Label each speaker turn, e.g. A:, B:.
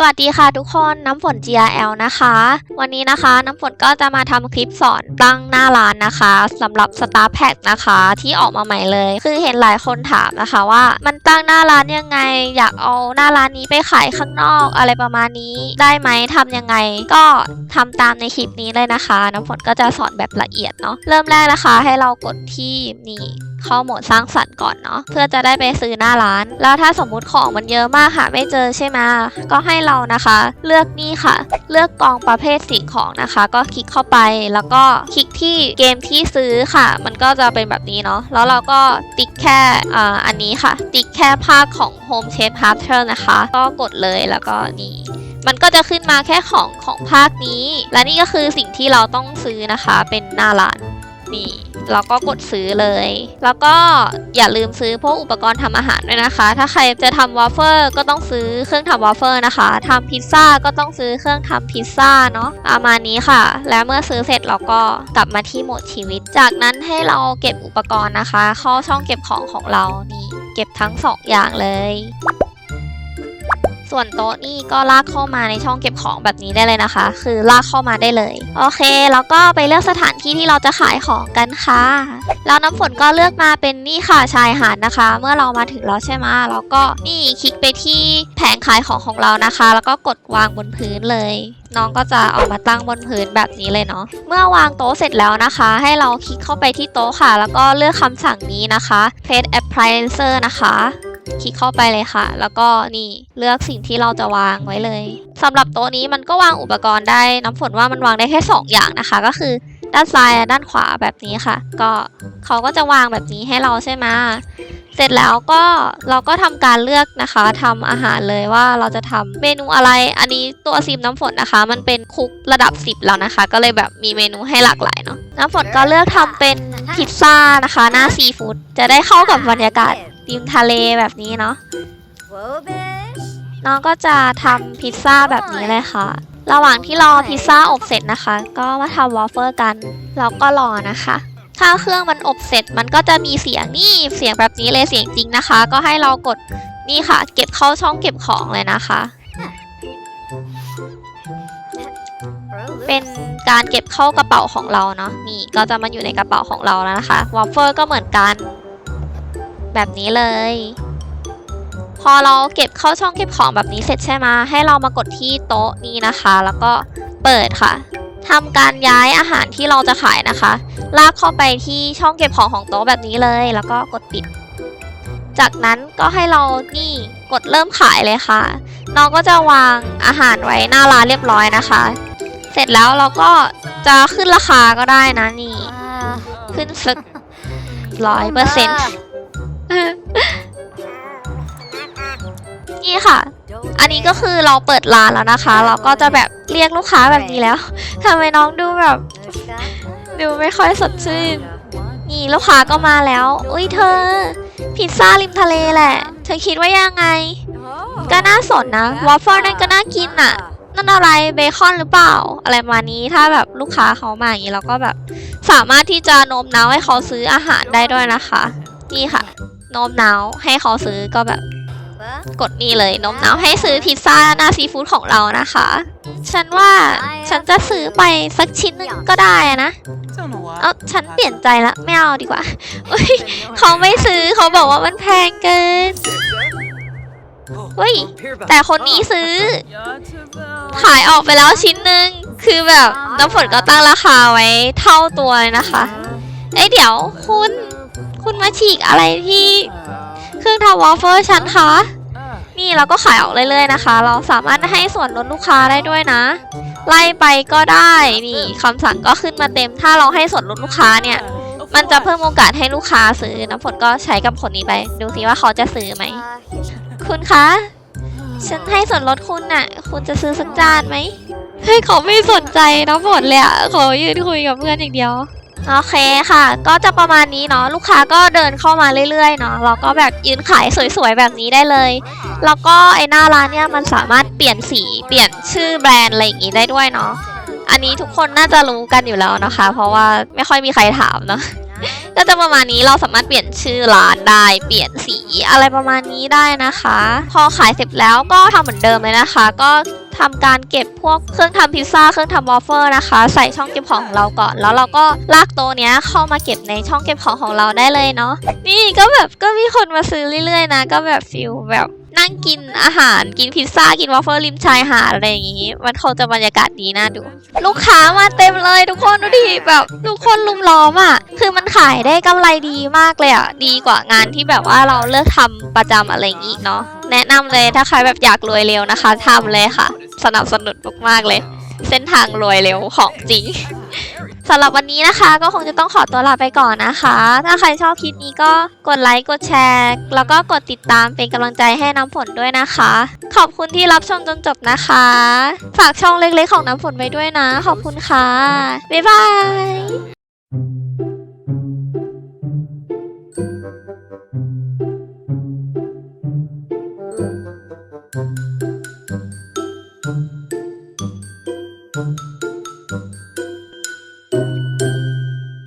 A: สวัสดีค่ะทุกคนน้ำฝน GRL นะคะ วันนี้นะคะน้ำฝนก็จะมาทำคลิปสอนตั้งหน้าร้านนะคะสำหรับ Star Pack นะคะที่ออกมาใหม่เลย คือเห็นหลายคนถามนะคะว่า มันตั้งหน้าร้านยังไง อยากเอาหน้าร้านนี้ไปขายข้างนอกอะไรประมาณนี้ ได้ไหมทำยังไง ก็ทำตามในคลิปนี้เลยนะคะ น้ำฝนก็จะสอนแบบละเอียดเนาะเริ่มแรกนะคะ ให้เรากดที่นี่เข้าโหมดสร้างสรรค์ก่อนเนาะเพื่อจะได้ไปซื้อหน้าร้าน แล้วถ้าสมมุติของมันเยอะมากหาไม่เจอใช่ไหมก็ให้เรานะคะ เลือกนี่ค่ะ เลือกกองประเภทสิ่งของนะคะ ก็คลิกเข้าไปแล้วก็คลิกที่เกมที่ซื้อค่ะ มันก็จะเป็นแบบนี้เนาะแล้วเราก็ติ๊กแค่อ่อันนี้ค่ะ ติ๊กแค่ภาคของ Home Shape Pattern นะคะ ก็กดเลยแล้วก็นี่มันก็จะขึ้นมาแค่ของของภาคนี้ และนี่ก็คือสิ่งที่เราต้องซื้อนะคะ เป็นหน้าร้าน นี่เราก็กดซื้อเลย แล้วก็อย่าลืมซื้อพวกอุปกรณ์ทำอาหารด้วยนะคะ ถ้าใครจะทำวาฟเฟิลก็ต้องซื้อเครื่องทำวาฟเฟิลนะคะทำพิซซ่าก็ต้องซื้อเครื่องทำพิซซ่าเนาะประมาณนี้ค่ะ และเมื่อซื้อเสร็จเราก็กลับมาที่โหมดชีวิต จากนั้นให้เราเก็บอุปกรณ์นะคะ เข้าช่องเก็บของของเรานี่เก็บทั้งสองอย่างเลย ส่วนโต๊ะนี่ก็ลากเข้ามาในช่องเก็บของแบบนี้ได้เลยนะคะ คือลากเข้ามาได้เลย โอเค แล้วก็ไปเลือกสถานที่ที่เราจะขายของกันค่ะ แล้วน้ำฝนก็เลือกมาเป็นนี่ค่ะชายหาดนะคะ เมื่อเรามาถึงแล้วใช่ไหมแล้วก็นี่คลิกไปที่แผงขายของของเรานะคะ แล้วก็กดวางบนพื้นเลย น้องก็จะเอามาตั้งบนพื้นแบบนี้เลยเนาะเมื่อวางโต๊ะเสร็จแล้วนะคะ ให้เราคลิกเข้าไปที่โต๊ะค่ะ แล้วก็เลือกคำสั่งนี้นะคะ Place Appliancer นะคะ คลิกเข้าไปเลยค่ะ แล้วก็นี่เลือกสิ่งที่เราจะวางไว้เลยสำหรับโต๊ะนี้มันก็วางอุปกรณ์ได้น้ำฝนว่ามันวางได้แค่ 2 อย่างนะคะ ก็คือด้านซ้ายและด้านขวาแบบนี้ค่ะ ก็เขาก็จะวางแบบนี้ให้เราใช่ไหมเสร็จแล้วก็เราก็ทำการเลือกนะคะทำอาหารเลยว่าเราจะทำเมนูอะไร อันนี้ตัวซิมน้ำฝนนะคะ มันเป็นคุกระดับ 10 แล้วนะคะ ก็เลยแบบมีเมนูให้หลากหลายเนาะน้ำฝนก็เลือกทำเป็นพิซซ่านะคะ หน้าซีฟู้ดจะได้เข้ากับบรรยากาศ ริมทะเลแบบนี้เนาะน้องก็จะทำพิซซ่าแบบนี้เลยค่ะ ระหว่างที่รอพิซซ่าอบเสร็จนะคะ ก็มาทำวอฟเฟิลกันแล้วก็รอนะคะถ้าเครื่องมันอบเสร็จมันก็จะมีเสียงนี่เสียงแบบนี้เลยเสียงจริงนะคะ ก็ให้เรากดนี่ค่ะ เก็บเข้าช่องเก็บของเลยนะคะ เป็นการเก็บเข้ากระเป๋าของเราเนาะนี่ก็จะมาอยู่ในกระเป๋าของเราแล้วนะคะวอฟเฟิลก็เหมือนกัน แบบนี้เลย พอเราเก็บเข้าช่องเก็บของแบบนี้เสร็จใช่ไหมให้เรามากดที่โต๊ะนี้นะคะ แล้วก็เปิดค่ะทำการย้ายอาหารที่เราจะขายนะคะ ลากเข้าไปที่ช่องเก็บของของโต๊ะแบบนี้เลย แล้วก็กดปิด จากนั้นก็ให้เรานี่กดเริ่มขายเลยค่ะ น้องก็จะวางอาหารไว้หน้าร้านเรียบร้อยนะคะ เสร็จแล้วเราก็จะขึ้นราคาก็ได้นะนี่
B: Ah.
A: ขึ้นสักร้อยเปอร์เซ็นต์ นี่ค่ะ อันนี้ก็คือเราเปิดร้านแล้วนะคะ เราก็จะแบบเรียกลูกค้าแบบนี้แล้วทำไมน้องดูแบบดูไม่ค่อยสดชื่น นี่ลูกค้าก็มาแล้ว อุ้ยเธอ พิซซ่าริมทะเลแหละ เธอคิดว่ายังไง ก็น่าสนนะวอฟเฟิลนั่นก็น่ากินอะนั่นอะไรเบคอนหรือเปล่า อะไรมานี้ถ้าแบบลูกค้าเขามาอย่างนี้เราก็แบบ สามารถที่จะโน้มน้าวให้เขาซื้ออาหารได้ด้วยนะคะ นี่ค่ะ โน้มน้าวให้เขาซื้อก็แบบกดนี่เลยโน้มน้าวให้ซื้อพิซซ่าหน้าซีฟู้ดของเรานะคะ ฉันว่าฉันจะซื้อไปสักชิ้นหนึ่งก็ได้นะ
C: Don't know why.
A: เอาฉันเปลี่ยนใจละไม่เอาดีกว่าอุ๊ยเขาไม่ซื้อเขาบอกว่ามันแพงเกินเฮ้ยแต่คนนี้ซื้อ ขายออกไปแล้วชิ้นหนึ่งคือแบบน้ำฝนก็ตั้งราคาไว้เท่าตัวเลยนะคะ เอ้ยเดี๋ยวคุณ คุณมาฉีกอะไรที่เครื่องทำวอฟเฟิลฉันคะ นี่เราก็ขายออกเรื่อยๆนะคะ เราสามารถให้ส่วนลดลูกค้าได้ด้วยนะ ไล่ไปก็ได้นี่คำสั่งก็ขึ้นมาเต็ม ถ้าเราให้ส่วนลดลูกค้าเนี่ย มันจะเพิ่มโอกาสให้ลูกค้าซื้อน้ำฝนก็ใช้กับคนนี้ไป ดูสิว่าเขาจะซื้อไหม คุณคะ ฉันให้ส่วนลดคุณน่ะ คุณจะซื้อสักจานไหมเฮ้ยเขาไม่สนใจน้ำฝนเลยอะเขายืนคุยกับเพื่อนอย่างเดียว โอเคค่ะ ก็จะประมาณนี้เนาะลูกค้าก็เดินเข้ามาเรื่อยๆเนาะเราก็แบบยืนขายสวยๆแบบนี้ได้เลย แล้วก็ไอ้หน้าร้านเนี่ยมันสามารถเปลี่ยนสีเปลี่ยนชื่อแบรนด์อะไรอย่างงี้ได้ด้วยเนาะอันนี้ทุกคนน่าจะรู้กันอยู่แล้วนะคะ เพราะว่าไม่ค่อยมีใครถามเนาะก็จะประมาณนี้เราสามารถเปลี่ยนชื่อร้านได้เปลี่ยนสีอะไรประมาณนี้ได้นะคะ พอขายเสร็จแล้วก็ทำเหมือนเดิมเลยนะคะ ก็ ทำการเก็บพวกเครื่องทำพิซซ่าเครื่องทำวอฟเฟิลนะคะ ใส่ช่องเก็บของของเราก่อน แล้วเราก็ลากโต๊ะเนี้ยเข้ามาเก็บในช่องเก็บของของเราได้เลยเนาะนี่ก็แบบก็มีคนมาซื้อเรื่อยๆนะ ก็แบบฟิลแบบนั่งกินอาหารกินพิซซ่ากินวอฟเฟิลริมชายหาดอะไรอย่างงี้ มันคงจะบรรยากาศดีน่าดู ลูกค้ามาเต็มเลยทุกคนดูดิแบบทุกคนลุมล้อมอะ คือมันขายได้กำไรดีมากเลยอะ ดีกว่างานที่แบบว่าเราเลือกทำประจำอะไรอย่างงี้เนาะแนะนำเลยถ้าใครแบบอยากรวยเร็วนะคะทำเลยค่ะ สนับสนุนมากๆเลย เส้นทางรวยเร็วของจริงสำหรับวันนี้นะคะก็คงจะต้องขอตัวลาไปก่อนนะคะ ถ้าใครชอบคลิปนี้ก็กดไลค์กดแชร์ แล้วก็กดติดตามเป็นกำลังใจให้น้ำฝนด้วยนะคะ ขอบคุณที่รับชมจนจบนะคะ ฝากช่องเล็กๆของน้ำฝนไว้ด้วยนะ ขอบคุณค่ะ บ๊ายบาย